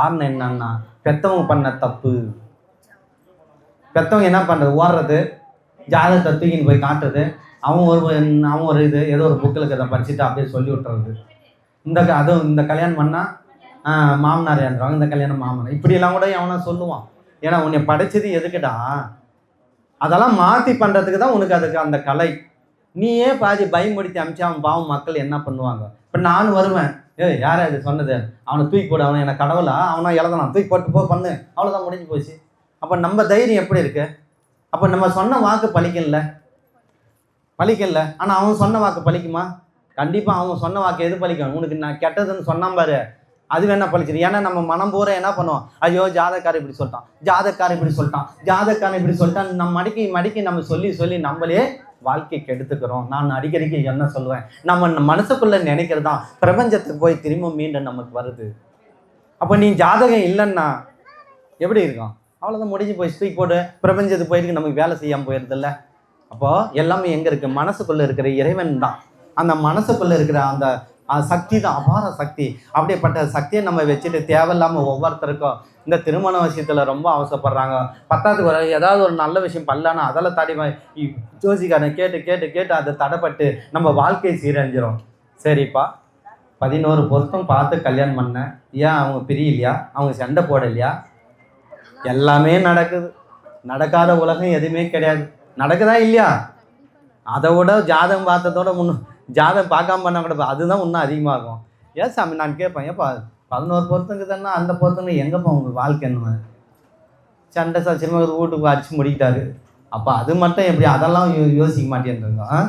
காரணம் என்னன்னா பெத்தவங்க பண்ண தப்பு. பெத்தவங்க என்ன பண்ணுறது ஓடுறது. ஜாதகத்தை தூக்கின்னு போய் காட்டுறது. அவன் ஒரு அவன் ஒரு இது ஏதோ ஒரு புக்கில் இருக்கிறத படிச்சுட்டு அப்படியே சொல்லி விட்டுறது. இந்த க- அதுவும் இந்த கல்யாணம் பண்ணால் மாமனார் இறந்துருவாங்க. இந்த கல்யாணம் மாமனார். இப்படியெல்லாம் கூட எவனா சொல்லுவான். ஏன்னா உன்னை படைச்சது எதுக்குடா? அதெல்லாம் மாற்றி பண்ணுறதுக்கு தான் உனக்கு அதுக்கு அந்த கலை. நீயே பாதி பயன்படுத்தி அமிச்சா அவன் பாவம் மக்கள் என்ன பண்ணுவாங்க? இப்போ நான் வருவேன். ஏய் யார் இது சொன்னது? அவனை தூக்கி போடு அவனை எனக்கு கடவுளா? அவனை எழுதலாம் தூக்கி போட்டு போ பண்ணு. அவ்வளோதான் முடிஞ்சு போச்சு. அப்போ நம்ம தைரியம் எப்படி இருக்கு? அப்போ நம்ம சொன்ன வாக்கு பழிக்கல பழிக்கல ஆனால் அவன் சொன்ன வாக்கு பழிக்குமா? கண்டிப்பாக அவன் சொன்ன வாக்கு எது பழிக்கும்? உனக்கு நான் கெட்டதுன்னு சொன்னான் பாரு. அது வேணா பழிச்சிரு. ஏன்னா நம்ம மனம் பூரா என்ன பண்ணுவோம்? ஐயோ ஜாதக்காரன் இப்படி சொல்லிட்டான். ஜாதக்காரன் இப்படி சொல்லிட்டான். ஜாதக்காரன் இப்படி சொல்லிட்டான். நம்ம மடிக்கி மடிக்கி நம்ம சொல்லி சொல்லி நம்மளே வாழ்க்கை கெடுத்துக்கிறோம் நான் அடிக்கடிக்கு என்ன சொல்லுவேன்? நம்ம மனசுக்குள்ள நினைக்கிறது தான் பிரபஞ்சத்துக்கு போய் திரும்ப மீண்டும் நமக்கு வருது. அப்போ நீ ஜாதகம் இல்லைன்னா எப்படி இருக்கும்? அவ்வளோதான் முடிஞ்சு போய் தூக்கி போட்டு பிரபஞ்சத்துக்கு போயிருக்கு நமக்கு வேலை செய்யாமல் போயிருதில்ல. அப்போ எல்லாமே எங்கே இருக்குது மனசுக்குள்ளே இருக்கிற இறைவன் தான். அந்த மனசுக்குள்ளே இருக்கிற அந்த சக்தி தான் அபார சக்தி. அப்படிப்பட்ட சக்தியை நம்ம வச்சுட்டு தேவையில்லாமல் ஒவ்வொருத்தருக்கும் இந்த திருமண விஷயத்தில் ரொம்ப அவசரப்படுறாங்க. பத்தாவது வர ஏதாவது ஒரு நல்ல விஷயம் பண்ணலான்னா அதெல்லாம் தடை இ- ஜோசிக்காரன் கேட்டு கேட்டு கேட்டு அதை தடைப்பட்டு நம்ம வாழ்க்கையை சீரழிஞ்சிரும். சரிப்பா. பதினோரு பொருத்தம் பார்த்து கல்யாணம் பண்ணேன் ஏன் அவங்க பிரியலையா? அவங்க சண்டை போடலையா? எல்லாமே நடக்குது. நடக்காத உலகம் எதுவுமே கிடையாது. நடக்குதா இல்லையா? அதை விட ஜாதகம் பார்த்ததோட முன்னு ஜாதகம் பார்க்காம பண்ண கூட அதுதான் இன்னும் அதிகமாகும். ஏன் சாமி நான் கேட்பேன் ஏப்பா பதினோரு பொருத்தங்க தானே அந்த பொருத்தங்க எங்கேப்பா உங்கள் வாழ்க்கை என்ன சண்டை சச்சிரமாக வீட்டுக்கு அடிச்சு முடிக்கிட்டாரு. அப்போ அது மட்டும் எப்படி அதெல்லாம் யோ- யோசிக்க மாட்டேன்றோம்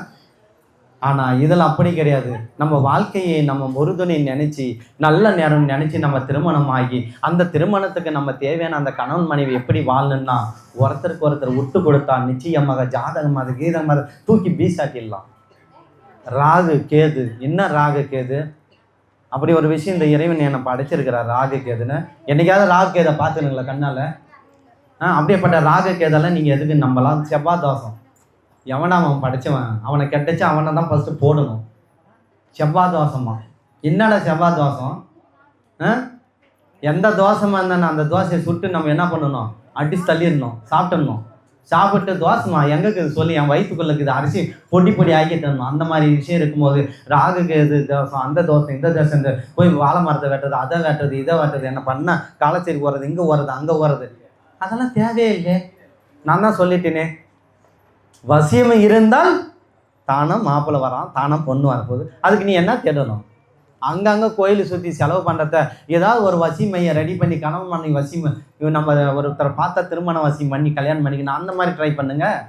ஆனால் இதில் அப்படி கிடையாது. நம்ம வாழ்க்கையை நம்ம முருகனை நினச்சி நல்ல நேரம் நினச்சி நம்ம திருமணம் ஆகி அந்த திருமணத்துக்கு நம்ம தேவையான அந்த கணவன் மனைவி எப்படி வாழணும்னா ஒருத்தருக்கு ஒருத்தர் விட்டு கொடுத்தா நிச்சயமாக ஜாதகமாக அது தூக்கி பீசாட்டிடலாம் ராகு கேது. என்ன ராகு கேது? அப்படி ஒரு விஷயம் இந்த இறைவன் என்னை படைச்சிருக்கிறார் ராகு கேதுன்னு. என்னைக்காவது ராகு கேதை பார்த்துருங்களா கண்ணால்? ஆ அப்படியேப்பட்ட ராகு கேதெல்லாம் நீங்கள் எதுக்கு நம்பலாம்? செவ்வாய் தோசம் எவனை அவன் படித்தவன் அவனை கெட்டச்சு அவனை தான் ஃபஸ்ட்டு போடணும். செவ்வாய் தோசமா என்னடா செவ்வாய் தோசம் ஆ? எந்த தோசமாக இருந்தானே அந்த தோசையை சுட்டு நம்ம என்ன பண்ணணும்? அடிச்சு தள்ளிடணும் சாப்பிட்டுடணும். சாப்பிட்டு தோசைமா எங்கே இருக்குது சொல்லி என் வயிற்றுக்குள்ள இருக்குது அரிசி பொடி பொடி ஆக்கி தரணும். அந்த மாதிரி விஷயம் இருக்கும்போது ராகுக்கு இது தோசை அந்த தோசை இந்த தோசை இந்த போய் வாழை மரத்தை வெட்டுறது அதை வெட்டுறது இதை வெட்டுறது என்ன பண்ண? காலச்சேரி ஓடுறது இங்கே ஓடுறது அங்கே ஓடுறது. அதெல்லாம் தேவையே இல்லை நான் தான் சொல்லிட்டேனே. வசியம் இருந்தால் தானம் மாப்பிள்ளை வரான் தானம் பொண்ணு வரப்போகுது. அதுக்கு நீ என்ன தேடணும்? அங்கங்கே கோயிலை சுற்றி செலவு பண்ணுறத ஏதாவது ஒரு வசிமையை ரெடி பண்ணி கணவன் மனைவி வசிமை நம்ம ஒருத்தரை பார்த்தா திருமண வசி பண்ணி கல்யாணம் பண்ணிக்கணும் அந்த மாதிரி ட்ரை பண்ணுங்கள்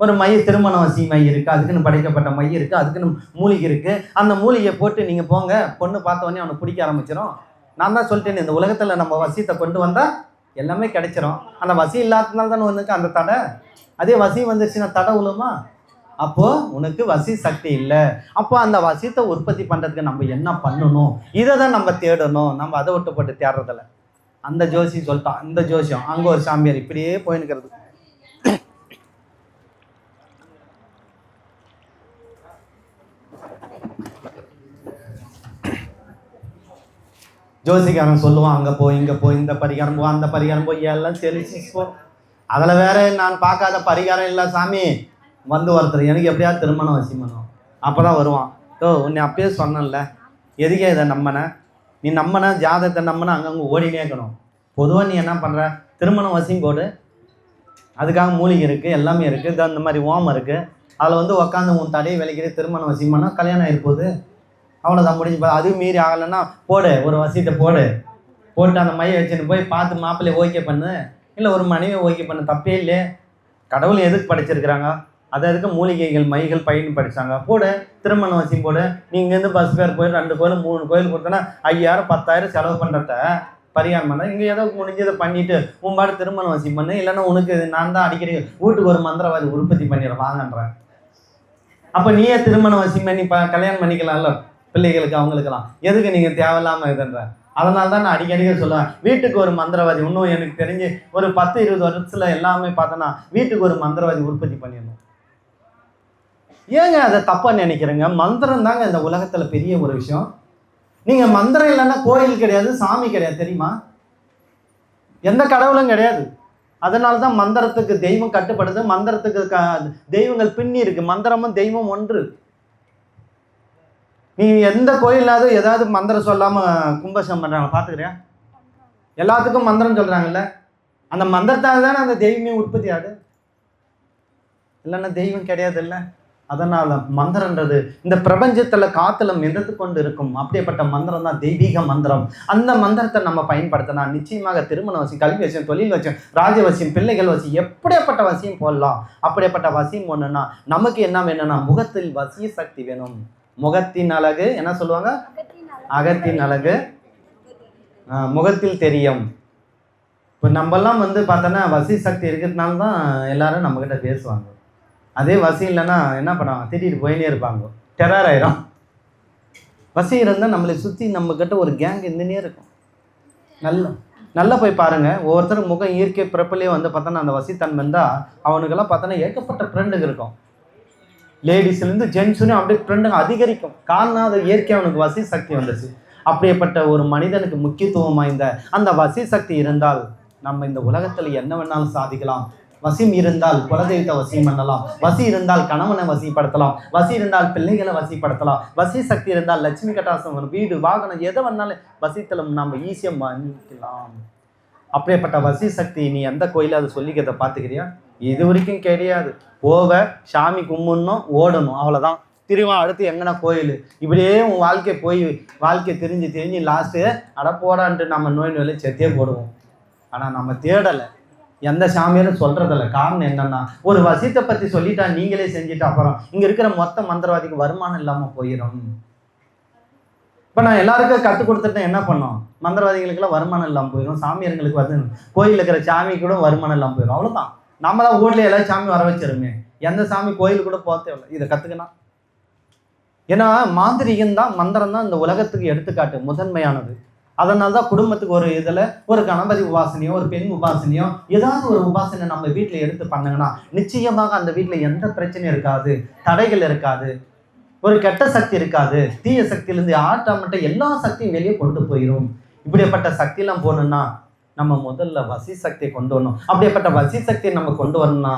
ஒரு மைய திருமண வசி மை இருக்குது அதுக்குன்னு படைக்கப்பட்ட மை இருக்குது அதுக்குன்னு மூலிகை இருக்குது அந்த மூலிகையை போட்டு நீங்கள் போங்க பொண்ணு பார்த்த அவனை பிடிக்க ஆரம்பிச்சிடும் நான் தான் சொல்லிட்டேன் இந்த உலகத்தில் நம்ம வசியத்தை கொண்டு வந்தால் எல்லாமே கிடைச்சிரும். அந்த வசி இல்லாததுனால தானே ஒன்றுக்கு அந்த தடை? அதே வசி வந்துருச்சுன்னா தடை விழுமா அப்போ உனக்கு வசி சக்தி இல்லை. அப்போ அந்த வசியத்தை உற்பத்தி பண்ணுறதுக்கு நம்ம என்ன பண்ணணும்? இதை தான் நம்ம தேடணும். நம்ம அதை விட்டு போட்டு தேடுறதில்ல. அந்த ஜோசி சொல்லிட்டான் இந்த ஜோசியம். அங்கே ஒரு சாமியார் இப்படியே போயின்னுக்கிறது ஜோசிக்காரன் சொல்லுவான் அங்கே போ இங்கே போ இந்த பரிகாரம் போ அந்த பரிகாரம் போய் எல்லாம் தெளிச்சு போ. அதில் வேற நான் பார்க்காத பரிகாரம் இல்லை சாமி. வந்து ஒருத்தர் எனக்கு எப்படியாவது திருமணம் வசியம் பண்ணும் அப்போ தான் வருவான். ஓ உன்னை அப்பயே சொன்னேன்ல. எதுக்கே இதை நம்பின? நீ நம்பின ஜாதகத்தை நம்பின அங்கங்கே ஓடினே இருக்கணும். பொதுவாக நீ என்ன பண்ணுற திருமணம் வசியம் போடு அதுக்காக மூலிகை இருக்குது எல்லாமே இருக்குது இது அந்த மாதிரி ஓமம் இருக்குது அதில் வந்து உக்காந்து உன் தடையை விலைக்கிற திருமணம் வசியம் பண்ணால் கல்யாணம் ஆகிருப்போது அவ்வளோதான் முடிஞ்சு போ அதுவும் மீறி ஆகலைன்னா போடு ஒரு வசியத்தை போடு. போட்டு அந்த மைய வச்சுன்னு போய் பார்த்து மாப்பிள்ளையை ஓகே பண்ணு. இல்லை ஒரு மனைவியை ஓகே பண்ணு. தப்பே இல்லையே. கடவுள் எதுக்கு படைச்சிருக்கிறாங்க? அதை அதுக்கு மூலிகைகள் மைகள் பயிர்னு படித்தாங்க கூட திருமண வசியம் போடு நீங்கள் இங்கேருந்து பஸ் பேர் போய் ரெண்டு கோயில் மூணு கோயில் கொடுத்தோன்னா ஐயாயிரம் பத்தாயிரம் செலவு பண்ணுறத பரிகாரம் பண்ண. இங்கே ஏதோ முடிஞ்சதை பண்ணிட்டு உன்பாடு திருமண வசியம் பண்ணு. இல்லைன்னா உனக்கு நான் தான் அடிக்கடி வீட்டுக்கு ஒரு மந்திரவாதி உற்பத்தி பண்ணிடுறேன் வாங்கன்றேன் அப்போ நீயே திருமண வசியம் பண்ணி ப கல்யாணம் பண்ணிக்கலாம்ல பிள்ளைகளுக்கு அவங்களுக்கெல்லாம். எதுக்கு நீங்கள் தேவையில்லாமல் இதுன்ற? அதனால தான் நான் அடிக்கடி சொல்லுவேன் வீட்டுக்கு ஒரு மந்திரவாதி இன்னும் எனக்கு தெரிஞ்சு ஒரு பத்து இருபது வருஷத்தில் எல்லாமே பார்த்தோன்னா வீட்டுக்கு ஒரு மந்திரவாதி உற்பத்தி பண்ணிடணும். ஏங்க அதை தப்பாக நினைக்கிறேங்க? மந்திரம் தாங்க இந்த உலகத்தில் பெரிய ஒரு விஷயம். நீங்கள் மந்திரம் இல்லைன்னா கோயில் கிடையாது சாமி கிடையாது தெரியுமா? எந்த கடவுளும் கிடையாது. அதனால தான் மந்திரத்துக்கு தெய்வம் கட்டுப்படுது மந்திரத்துக்கு க தெய்வங்கள் பின்னி இருக்கு மந்திரமும் தெய்வம் ஒன்று. நீ எந்த கோயிலாவது ஏதாவது மந்திரம் சொல்லாமல் கும்பசம் பண்ணுறாங்க பார்த்துக்கிறியா எல்லாத்துக்கும் மந்திரம் சொல்கிறாங்கல்ல அந்த மந்திரத்தால் தானே அந்த தெய்வமே உற்பத்தி ஆகுது. இல்லைன்னா தெய்வம் கிடையாது இல்லை அதனால் மந்திரன்றது இந்த பிரபஞ்சத்தில் காத்துல மிதந்து கொண்டு இருக்கும் அப்படிப்பட்ட மந்திரம் தான் தெய்வீக மந்திரம். அந்த மந்திரத்தை நம்ம பயன்படுத்தினா நிச்சயமாக திருமண வசியம் கல்வி வசியம் தொழில் வசியம் ராஜ வசியம் பிள்ளைகள் வசியம் எப்படியாப்பட்ட வசியம் போடலாம்? அப்படிப்பட்ட வசியம் ஒன்றுன்னா நமக்கு என்ன வேணும்னா முகத்தில் வசிய சக்தி வேணும். முகத்தின் அழகு என்ன சொல்லுவாங்க? அகத்தின் அழகு. முகத்தில் தெரியும். இப்போ நம்மலாம் வந்து பார்த்தோன்னா வசி சக்தி இருக்கிறதுனால தான் எல்லாரும் நம்மக்கிட்ட பேசுவாங்க. அதே வசி இல்லைன்னா என்ன பண்ணுவாங்க? திட்டிட்டு போயினே இருப்பாங்க. டெரர் ஆயிரும். வசி இருந்தால் நம்மளை சுற்றி நம்மக்கிட்ட ஒரு கேங் இருந்துனே இருக்கும். நல்லா நல்லா போய் பாருங்க. ஒவ்வொருத்தரும் முகம் இயற்கை பிறப்புலேயே வந்து பார்த்தோன்னா அந்த வசித்தன்மை இருந்தால் அவனுக்கெல்லாம் பார்த்தோன்னா ஏகப்பட்ட ஃப்ரெண்டுங்க இருக்கும். லேடிஸ்லேருந்து ஜென்ஸுன்னு அப்படியே ஃப்ரெண்டுங்க அதிகரிக்கும். காரணம் அது இயற்கை அவனுக்கு வசி சக்தி வந்துச்சு. அப்படிப்பட்ட ஒரு மனிதனுக்கு முக்கியத்துவம் வாய்ந்த அந்த வசி சக்தி இருந்தால் நம்ம இந்த உலகத்தில் என்ன வேணாலும் சாதிக்கலாம். வசியம் இருந்தால் குலதெய்வத்தை வசியம் பண்ணலாம். வசி இருந்தால் கணவனை வசிப்படுத்தலாம். வசி இருந்தால் பிள்ளைகளை வசிப்படுத்தலாம். வசி சக்தி இருந்தால் லட்சுமி கட்டாசம் வீடு வாகனம் எதை வந்தாலும் வசித்தலம் நம்ம ஈஸியாக பண்ணிக்கலாம். அப்படியேப்பட்ட வசி சக்தி நீ எந்த கோயில அதை சொல்லிக்கிறத பார்த்துக்கிறியா? இது வரைக்கும் கிடையாது. போவ சாமி கும்பிடணும் ஓடணும். அவ்வளோதான் திரும்ப அடுத்து எங்கன்னா கோயில்? இப்படியே உன் வாழ்க்கை போய் வாழ்க்கை தெரிஞ்சு தெரிஞ்சு லாஸ்ட்டு அட போடான்ட்டு நம்ம நோய் நோயில் செத்தே போடுவோம். ஆனால் நம்ம தேடலை. எந்த சாமியாரும் சொல்றதில்ல. காரணம் என்னன்னா ஒரு வசித்தை பற்றி சொல்லிட்டா நீங்களே செஞ்சுட்டு அப்புறம் இங்கே இருக்கிற மொத்த மந்திரவாதிக்கு வருமானம் இல்லாமல் போயிடும் இப்போ நான் எல்லாருக்கும் கற்றுக் கொடுத்துட்டு என்ன பண்ணோம்? மந்திரவாதிகளுக்கெல்லாம் வருமானம் இல்லாமல் போயிடும் சாமியார்களுக்கு வந்து கோயிலில் இருக்கிற சாமி கூட வருமானம் இல்லாமல் போயிடும் அவ்வளோதான் நம்ம தான் ஊர்ல எல்லாம் சாமி வர வச்சிருமே. எந்த சாமி கோயில் கூட போக தேவையில்ல. இதை கற்றுக்கணும் ஏன்னா மாந்திரிகம் தான் மந்திரம் தான் இந்த உலகத்துக்கு எடுத்துக்காட்டு. முதன்மையானது. அதனால தான் குடும்பத்துக்கு ஒரு இதில் ஒரு கணபதி உபாசனையோ ஒரு பெண் உபாசனையோ ஏதாவது ஒரு உபாசனை நம்ம வீட்டில் எடுத்து பண்ணாங்கன்னா நிச்சயமாக அந்த வீட்டில் எந்த பிரச்சனையும் இருக்காது தடைகள் இருக்காது ஒரு கெட்ட சக்தி இருக்காது தீய சக்தியிலேருந்து ஆட்டாமட்ட எல்லா சக்தியும் வெளியே கொண்டு போயிடும் இப்படிப்பட்ட சக்தியெல்லாம் போகணும்னா நம்ம முதல்ல வசி சக்தியை கொண்டு வரணும். அப்படிப்பட்ட வசி சக்தியை நம்ம கொண்டு வரணும்னா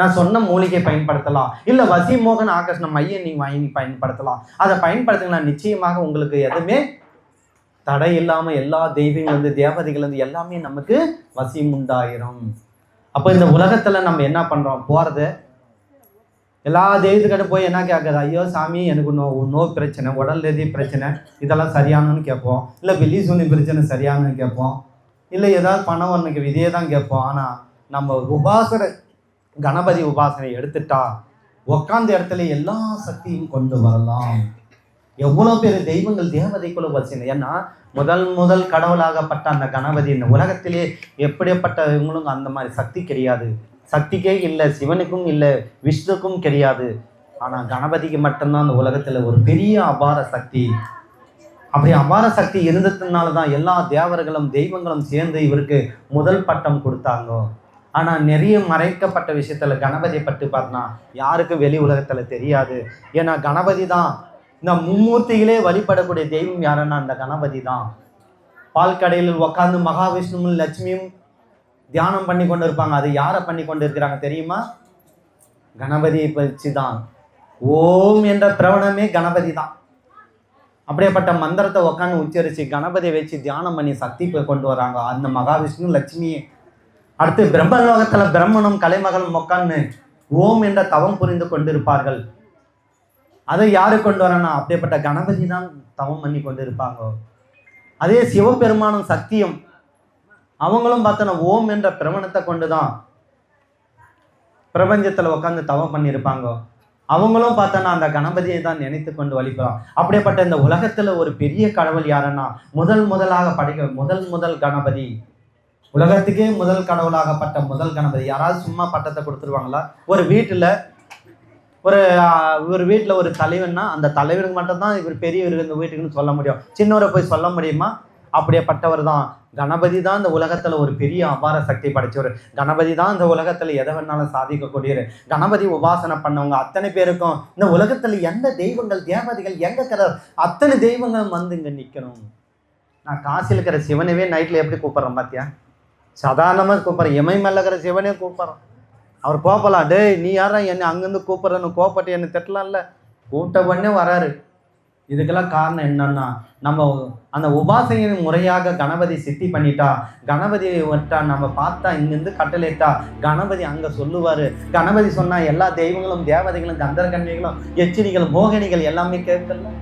நான் சொன்ன மூலிகை பயன்படுத்தலாம். இல்லை வசி மோகன் ஆகர்ஷணம் மையம் நீ வாங்கி பயன்படுத்தலாம். அதை பயன்படுத்துங்கன்னா நிச்சயமாக உங்களுக்கு எதுவுமே தடை இல்லாமல் எல்லா தெய்வங்கள் வந்து தேவதைகள் வந்து எல்லாமே நமக்கு வசியம் உண்டாயிரும். அப்போ இந்த உலகத்துல நம்ம என்ன பண்றோம்? போறது. எல்லா தெய்வத்துக்கிட்ட போய் என்ன கேட்குறது ஐயோ சாமி எனக்கு நோ நோ பிரச்சனை உடல் ரீதி பிரச்சனை இதெல்லாம் சரியானன்னு கேட்போம். இல்லை வெளி சூனி பிரச்சனை சரியானு கேட்போம். இல்லை ஏதாவது பணம் ஒன்றுக்கு இதே தான் கேட்போம். ஆனால் நம்ம உபாசனை கணபதி உபாசனை எடுத்துட்டா உக்காந்த இடத்துல எல்லா சக்தியும் கொண்டு வரலாம். எவ்வளோ பேர் தெய்வங்கள் தேவதைக்குள்ள வச்சுங்க ஏன்னா முதல் முதல் கடவுளாகப்பட்ட அந்த கணபதி இந்த உலகத்திலே எப்படிப்பட்ட இவங்களும் அந்த மாதிரி சக்தி கிடையாது. சக்திக்கே இல்லை சிவனுக்கும் இல்லை விஷ்ணுக்கும் கிடையாது. ஆனால் கணபதிக்கு மட்டும்தான் அந்த உலகத்தில் ஒரு பெரிய அபார சக்தி. அப்படி அபார சக்தி இருந்ததுனால தான் எல்லா தேவர்களும் தெய்வங்களும் சேர்ந்து இவருக்கு முதல் பட்டம் கொடுத்தாங்க. ஆனால் நிறைய மறைக்கப்பட்ட விஷயத்தில் கணபதியை பற்றி பார்த்தோன்னா யாருக்கும் வெளி உலகத்தில் தெரியாது. ஏன்னா கணபதி தான் இந்த மும்மூர்த்திகளே வழிபடக்கூடிய தெய்வம் யாருன்னா அந்த கணபதி தான் பால் கடையில் உட்காந்து மகாவிஷ்ணுவும் லட்சுமியும் தியானம் பண்ணி கொண்டு இருப்பாங்க அது யாரை பண்ணி கொண்டு இருக்கிறாங்க தெரியுமா? கணபதியை பற்றி தான் ஓம் என்ற பிரவணமே கணபதி தான் அப்படியேப்பட்ட மந்திரத்தை உட்காந்து உச்சரித்து கணபதியை வச்சு தியானம் பண்ணி சக்தி கொண்டு வராங்க. அந்த மகாவிஷ்ணு லட்சுமியே அடுத்து பிரம்மலோகத்தில் பிரம்மணம் கலைமகளும் உட்காந்து ஓம் என்ற தவம் புரிந்து கொண்டிருப்பார்கள். அதை யாரு கொண்டு வரனா அப்படிப்பட்ட கணபதி தான் தவம் பண்ணி கொண்டு இருப்பாங்க அதே சிவபெருமானும் சத்தியம் அவங்களும் பார்த்தோன்னா ஓம் என்ற பிரமணத்தை கொண்டு தான் பிரபஞ்சத்தில் உட்காந்து தவம் பண்ணியிருப்பாங்க அவங்களும் பார்த்தோன்னா அந்த கணபதியை தான் நினைத்து கொண்டு வழிபடுறோம். அப்படிப்பட்ட இந்த உலகத்துல ஒரு பெரிய கடவுள் யாருன்னா முதல் முதலாக படைக்க முதல் முதல் கணபதி. உலகத்துக்கே முதல் கடவுளாகப்பட்ட முதல் கணபதி. யாராவது சும்மா பட்டத்தை கொடுத்துருவாங்களா? ஒரு வீட்டுல ஒரு ஒரு வீட்டில் ஒரு தலைவன்னா அந்த தலைவருக்கு மட்டும்தான் இவர் பெரியவர் இந்த வீட்டுக்குன்னு சொல்ல முடியும். சின்னவரை போய் சொல்ல முடியுமா? அப்படியேப்பட்டவர் தான் கணபதி தான் இந்த உலகத்தில் ஒரு பெரிய அபார சக்தி படைச்சவர். கணபதி தான் இந்த உலகத்தில் எதை வேணாலும் சாதிக்கக்கூடியவர். கணபதி உபாசனை பண்ணவங்க அத்தனை பேருக்கும் இந்த உலகத்தில் எந்த தெய்வங்கள் தேவதைகள் எங்கே இருக்கிற அத்தனை தெய்வங்களும் வந்து இங்கே நிற்கணும் நான் காசில் இருக்கிற சிவனவே நைட்டில் எப்படி கூப்பிட்றேன் பார்த்தியா சாதாரணமாக கூப்பிட்றேன். இமை மேலே இருக்கிற சிவனே கூப்பிட்றேன். அவர் கோப்பலாம் டேய் நீ யாரா என்னை அங்கேருந்து கூப்பிட்றன்னு கோப்பட்டு என்னை திட்டலாம்ல? கூப்பிட்ட உடனே வராரு. இதுக்கெல்லாம் காரணம் என்னன்னா நம்ம அந்த உபாசனையின் முறையாக கணபதி சித்தி பண்ணிட்டா கணபதியை விட்டா நம்ம பார்த்தா இங்கிருந்து கட்டளையிட்டா கணபதி அங்கே சொல்லுவார். கணபதி சொன்னால் எல்லா தெய்வங்களும் தேவதைகளும் கந்தரகன்மைகளும் எச்சினிகள் மோகினிகள் எல்லாமே கேட்கல.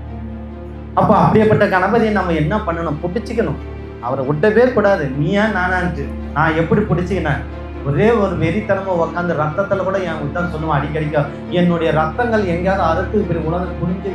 அப்போ அப்படியேப்பட்ட கணபதியை நம்ம என்ன பண்ணணும்? பிடிச்சிக்கணும். அவரை விட்டவே கூடாது. நீயா நானான்ட்டு. நான் எப்படி பிடிச்சிக்கினேன்? ஒரே ஒரு வெறித்தனமா உட்காந்து ரத்தத்துல கூட என் உத்தம் சொல்லுவான் அடிக்கடிக்க என்னுடைய ரத்தங்கள் எங்கேயாவது அறுத்து இப்படி உலகம் குனிஞ்சு